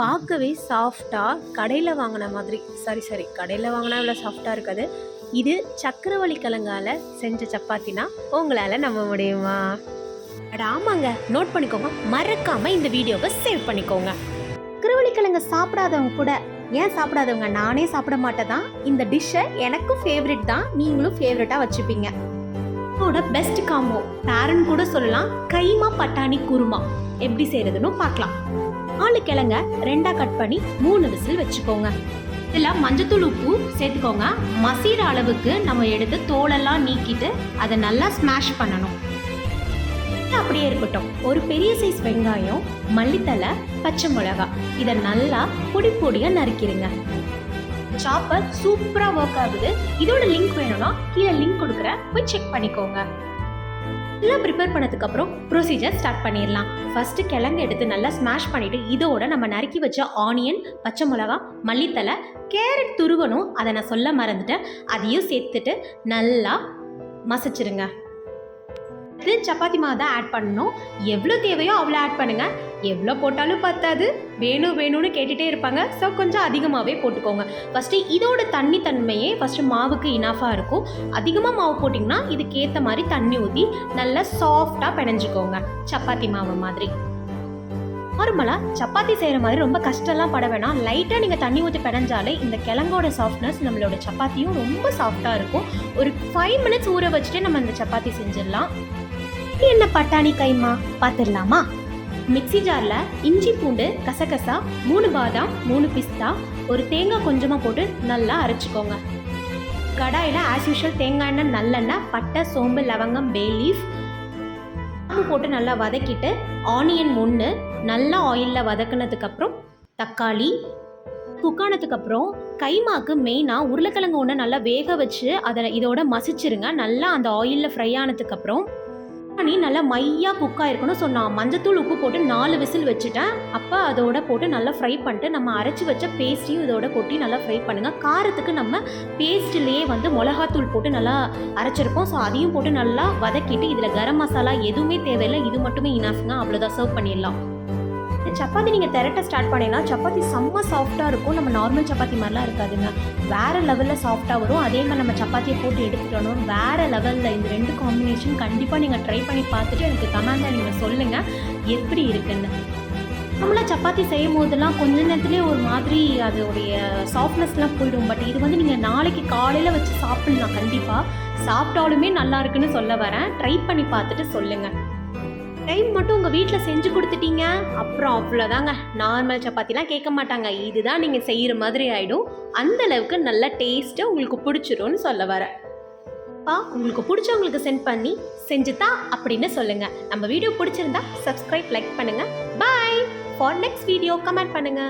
பார்க்கவே சாஃப்டாக கடையில் வாங்கின மாதிரி. சாரி சாரி கடையில் வாங்கினா இவ்வளோ சாஃப்டாக இருக்காது. இது சக்கரவள்ளி கிழங்கால செஞ்ச சப்பாத்தினா உங்களால் நம்ப முடியுமா? அட ஆமாங்க. நோட் பண்ணிக்கோங்க. மறக்காமல் இந்த வீடியோவை சேவ் பண்ணிக்கோங்க. சக்கரவள்ளி கிழங்கு சாப்பிடாதவங்க கூட ஏன் சாப்பிடாதவங்க? நானே சாப்பிட மாட்டேன் தான் இந்த டிஷ்ஷை எனக்கும் ஃபேவரட் தான். நீங்களும் ஃபேவரட்டாக வச்சுப்பீங்க. இதோட பெஸ்ட் காம்போ பேரன் கூட சொல்லலாம். கைமா பட்டாணி குருமா. எப்படி செய்யறதுன்னு பார்க்கலாம். நாலு கிழங்க ரெண்டா கட் பண்ணி மூணு விசில் வச்சுக்கோங்க. இதில் மஞ்சத்தூள் உப்பு சேர்த்துக்கோங்க. மசீர அளவுக்கு நம்ம எடுத்து தோலெல்லாம் நீக்கிட்டு அதை நல்லா ஸ்மாஷ் பண்ணணும். அப்படியே இருக்கட்டும். ஒரு பெரிய சைஸ் வெங்காயம் மல்லித்தலை பச்சை மிளகாய். இதை நல்லா பொடி பொடியாக நறுக்கிடுங்க சாப்பர் சூப்பராக ஒர்க் ஆகுது. இதோட லிங்க் வேணும்னா கீழே லிங்க் கொடுக்குறேன். போய் செக் பண்ணிக்கோங்க. எல்லாம் ப்ரிப்பேர் பண்ணதுக்கு அப்புறம் ப்ரொசீஜர் ஸ்டார்ட் பண்ணிடலாம். ஃபர்ஸ்ட் கிழங்கு எடுத்து நல்லா ஸ்மாஷ் பண்ணிட்டு இதோட நம்ம நறுக்கி வச்ச ஆனியன் பச்சை மிளகா மல்லித்தலை கேரட் துருவனும் அதை நான் சொல்ல மறந்துட்டேன். அதையும் சேர்த்துட்டு நல்லா மசிச்சிருங்க. இது சப்பாத்தி மாவு தான் ஆட் பண்ணணும். எவ்வளோ தேவையோ அவ்வளோ ஆட் பண்ணுங்கள் எவ்வளோ போட்டாலும் பத்தாது. வேணும் வேணும்னு கேட்டுகிட்டே இருப்பாங்க. ஸோ கொஞ்சம் அதிகமாகவே போட்டுக்கோங்க. ஃபஸ்ட்டு இதோட தண்ணி தன்மையே ஃபஸ்ட்டு மாவுக்கு இனஃபாக இருக்கும். அதிகமாக மாவு போட்டிங்கன்னா இதுக்கேற்ற மாதிரி தண்ணி ஊற்றி நல்லா சாஃப்டாக பிணைஞ்சிக்கோங்க. சப்பாத்தி மாவு மாதிரி. நார்மலாக சப்பாத்தி செய்கிற மாதிரி ரொம்ப கஷ்டம்லாம் பட வேணாம். லைட்டாக நீங்கள் தண்ணி ஊற்றி பிணைஞ்சாலே இந்த கிழங்கோட சாஃப்ட்னஸ் நம்மளோட சப்பாத்தியும் ரொம்ப சாஃப்டாக இருக்கும். ஒரு ஃபைவ் மினிட்ஸ் ஊற வச்சுட்டு நம்ம இந்த சப்பாத்தி செஞ்சிடலாம். என்ன பட்டாணி கைமா பார்த்துடலாமா மிக்ஸி ஜாரில் இஞ்சி பூண்டு கசகசா மூணு பாதாம் மூணு பிஸ்தா ஒரு தேங்காய் கொஞ்சமாக போட்டு நல்லா அரைச்சிக்கோங்க. கடாயில் ஆஸ் யூஷுவல் தேங்காய் எண்ணெய் நல்லெண்ணெய் பட்டை சோம்பு லவங்கம் பே லீஃப் உப்பு போட்டு நல்லா வதக்கிட்டு ஆனியன் ஒன்று நல்லா ஆயிலில் வதக்குனதுக்கப்புறம் தக்காளி குக்கானதுக்கப்புறம் கைமாக்கு மெயினாக உருளைக்கிழங்கு ஒன்று நல்லா வேக வச்சு அதை இதோட மசிச்சிருங்க. நல்லா அந்த ஆயிலில் ஃப்ரை ஆனதுக்கப்புறம் பிரியாணி நல்லா மையாக குக்காக இருக்கணும் ஸோ நான் மஞ்சத்தூள் உப்பு போட்டு நாலு விசில் வச்சுட்டேன். அப்போ அதோட போட்டு நல்லா ஃப்ரை பண்ணிட்டு நம்ம அரைச்சி வச்ச பேஸ்ட்டையும் இதோட கொட்டி நல்லா ஃப்ரை பண்ணுங்கள் காரத்துக்கு நம்ம பேஸ்ட்லேயே வந்து மிளகாத்தூள் போட்டு நல்லா அரைச்சிருப்போம். ஸோ அதையும் போட்டு நல்லா வதக்கிட்டு இதில் கரம் மசாலா எதுவுமே தேவையில்லை. இது மட்டுமே இனஃப்ங்க அவ்வளோதான் சர்வ் பண்ணிடலாம். சப்பாத்தி நீங்கள் திரட்ட ஸ்டார்ட் பண்ணிங்கன்னா சப்பாத்தி செம்ம சாஃப்டாக இருக்கும். நம்ம நார்மல் சப்பாத்தி மாதிரிலாம் இருக்காதுங்க வேறு லெவலில் சாஃப்டாக வரும். அதே மாதிரி நம்ம சப்பாத்தியை போட்டு எடுத்துட்டோம் வேறு லெவலில் இந்த ரெண்டு காம்பினேஷன் கண்டிப்பாக நீங்கள் ட்ரை பண்ணி பார்த்துட்டு எனக்கு கமெண்டில் நீங்கள் சொல்லுங்கள் எப்படி இருக்குன்னு. நம்மளா சப்பாத்தி செய்யும் போதெல்லாம் கொஞ்ச நேரத்துலேயே ஒரு மாதிரி அதோடைய சாஃப்ட்னஸ்லாம் போயிடும். பட் இது வந்து நீங்கள் நாளைக்கு காலையில் வச்சு சாப்பிட்லாம் கண்டிப்பாக சாப்பிட்டாலுமே நல்லா இருக்குன்னு சொல்ல வரேன். ட்ரை பண்ணி பார்த்துட்டு சொல்லுங்கள் டைம் மட்டும் உங்கள் வீட்டில் செஞ்சு கொடுத்துட்டீங்க. அப்புறம் அவ்வளோதாங்க நார்மல் சப்பாத்திலாம் கேட்க மாட்டாங்க. இதுதான் நீங்கள் செய்கிற மாதிரி ஆகிடும் அந்த அளவுக்கு நல்ல டேஸ்ட்டு உங்களுக்கு பிடிச்சிரும்னு சொல்ல வரேன் அப்பா உங்களுக்கு பிடிச்சவங்களுக்கு சென்ட் பண்ணி செஞ்சுதா அப்படின்னு சொல்லுங்கள் நம்ம வீடியோ பிடிச்சிருந்தா சப்ஸ்கிரைப் லைக் பண்ணுங்கள் bye for next video comment பண்ணுங்கள்